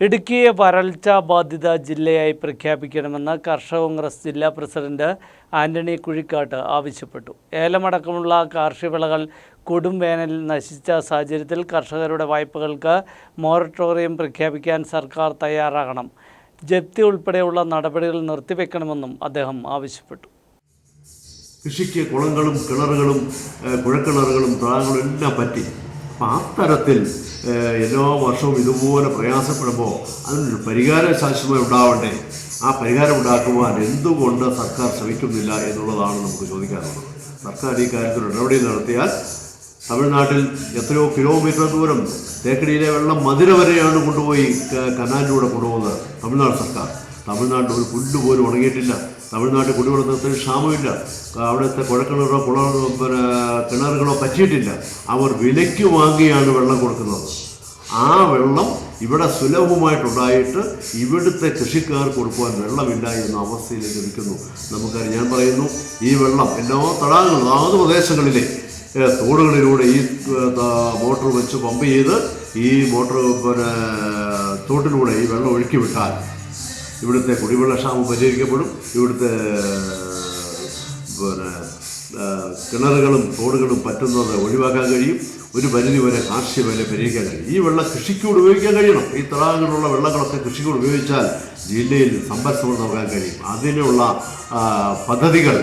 ഇടുക്കിയെ വരൾച്ച ബാധിത ജില്ലയായി പ്രഖ്യാപിക്കണമെന്ന് കർഷക കോൺഗ്രസ് ജില്ലാ പ്രസിഡന്റ് ആന്റണി കുഴിക്കാട്ട് ആവശ്യപ്പെട്ടു. ഏലമടക്കമുള്ള കാർഷിക വിളകൾ കൊടും വേനലിൽ നശിച്ച സാഹചര്യത്തിൽ കർഷകരുടെ വായ്പകൾക്ക് മൊറട്ടോറിയം പ്രഖ്യാപിക്കാൻ സർക്കാർ തയ്യാറാകണം. ജപ്തി ഉൾപ്പെടെയുള്ള നടപടികൾ നിർത്തിവെക്കണമെന്നും അദ്ദേഹം ആവശ്യപ്പെട്ടു. കൃഷിക്ക് കുളങ്ങളും കിണറുകളും കുഴക്കിണറുകളും താളങ്ങളും എല്ലാം പറ്റി. അപ്പം ആ തരത്തിൽ എല്ലാ വർഷവും ഇതുപോലെ പ്രയാസപ്പെടുമ്പോൾ അതിനൊരു പരിഹാര ശാശ്വതമായി ഉണ്ടാവട്ടെ. ആ പരിഹാരം ഉണ്ടാക്കുവാൻ എന്തുകൊണ്ട് സർക്കാർ ശ്രമിക്കുന്നില്ല എന്നുള്ളതാണ് നമുക്ക് ചോദിക്കാറുള്ളത് സർക്കാർ ഈ കാര്യത്തിൽ ഇടപെടൽ നടത്തിയാൽ തമിഴ്നാട്ടിൽ എത്രയോ കിലോമീറ്റർ ദൂരം തേക്കടിയിലെ വെള്ളം മധുര വരെയാണ് കൊണ്ടുപോയി കനാലിലൂടെ കൊണ്ടുപോകുന്നത് തമിഴ്നാട് സർക്കാർ. തമിഴ്നാട്ടിൽ ഒരു പുല്ല് പോലും ഉണങ്ങിയിട്ടില്ല. തമിഴ്നാട്ടിൽ കുടിവെള്ളത്തിന് ക്ഷാമമില്ല. അവിടുത്തെ കുഴക്കിണറോ കുളങ്ങളോ പിന്നെ കിണറുകളോ പറ്റിയിട്ടില്ല. അവർ വിലയ്ക്ക് വാങ്ങിയാണ് വെള്ളം കൊടുക്കുന്നത്. ആ വെള്ളം ഇവിടെ സുലഭമായിട്ടുണ്ടായിട്ട് ഇവിടുത്തെ കൃഷിക്കാർക്ക് കൊടുക്കുവാൻ വെള്ളമില്ല എന്ന അവസ്ഥയിലേക്ക് നിൽക്കുന്നു. നമുക്കറിയാം ഞാൻ പറയുന്നു ഈ വെള്ളം എല്ലാ തടാകങ്ങളും അതാത് പ്രദേശങ്ങളിലെ തോടുകളിലൂടെ ഈ മോട്ടോർ വെച്ച് പമ്പ് ചെയ്ത് ഈ മോട്ടോർ പിന്നെ തോട്ടിലൂടെ ഈ വെള്ളം ഒഴുക്കി വിട്ടാൽ ഇവിടുത്തെ കുടിവെള്ള ക്ഷാമം പരിഹരിക്കപ്പെടും ഇവിടുത്തെ പിന്നെ കിണറുകളും തോടുകളും പറ്റുന്നത് ഒഴിവാക്കാൻ കഴിയും. ഒരു പരിധി വരെ കാർഷിക വില പരിഹരിക്കാൻ കഴിയും. ഈ വെള്ളം കൃഷിക്കൂടെ ഉപയോഗിക്കാൻ കഴിയണം. ഈ തടാകങ്ങളിലുള്ള വെള്ളങ്ങളൊക്കെ കൃഷിക്ക് ഉപയോഗിച്ചാൽ ജില്ലയിൽ സമ്പദ് നൽകാൻ കഴിയും. അതിനുള്ള പദ്ധതികൾ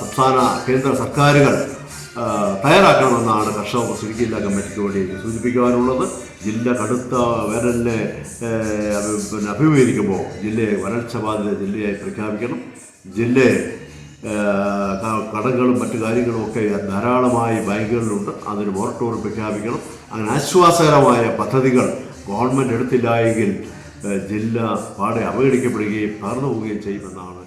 സംസ്ഥാന കേന്ദ്ര സർക്കാരുകൾ തയ്യാറാക്കണമെന്നാണ് കർഷക ഇടുക്കി ജില്ലാ കമ്മിറ്റിക്ക് വേണ്ടി സൂചിപ്പിക്കുവാനുള്ളത് ജില്ല കടുത്ത വേനലിനെ പിന്നെ അഭിമുഖീകരിക്കുമ്പോൾ ജില്ലയെ വരൾച്ച ബാധിത ജില്ലയായി പ്രഖ്യാപിക്കണം. ജില്ലയെ കടകളും മറ്റു കാര്യങ്ങളും ഒക്കെ ധാരാളമായി ബാങ്കുകളിലുണ്ട്. അതിന് മൊറട്ടോറിയം പ്രഖ്യാപിക്കണം. അങ്ങനെ ആശ്വാസകരമായ പദ്ധതികൾ ഗവൺമെന്റ് എടുത്തില്ല എങ്കിൽ ജില്ല പാടെ അവഗണിക്കപ്പെടുകയും തകർന്നു പോവുകയും ചെയ്യുമെന്നാണ്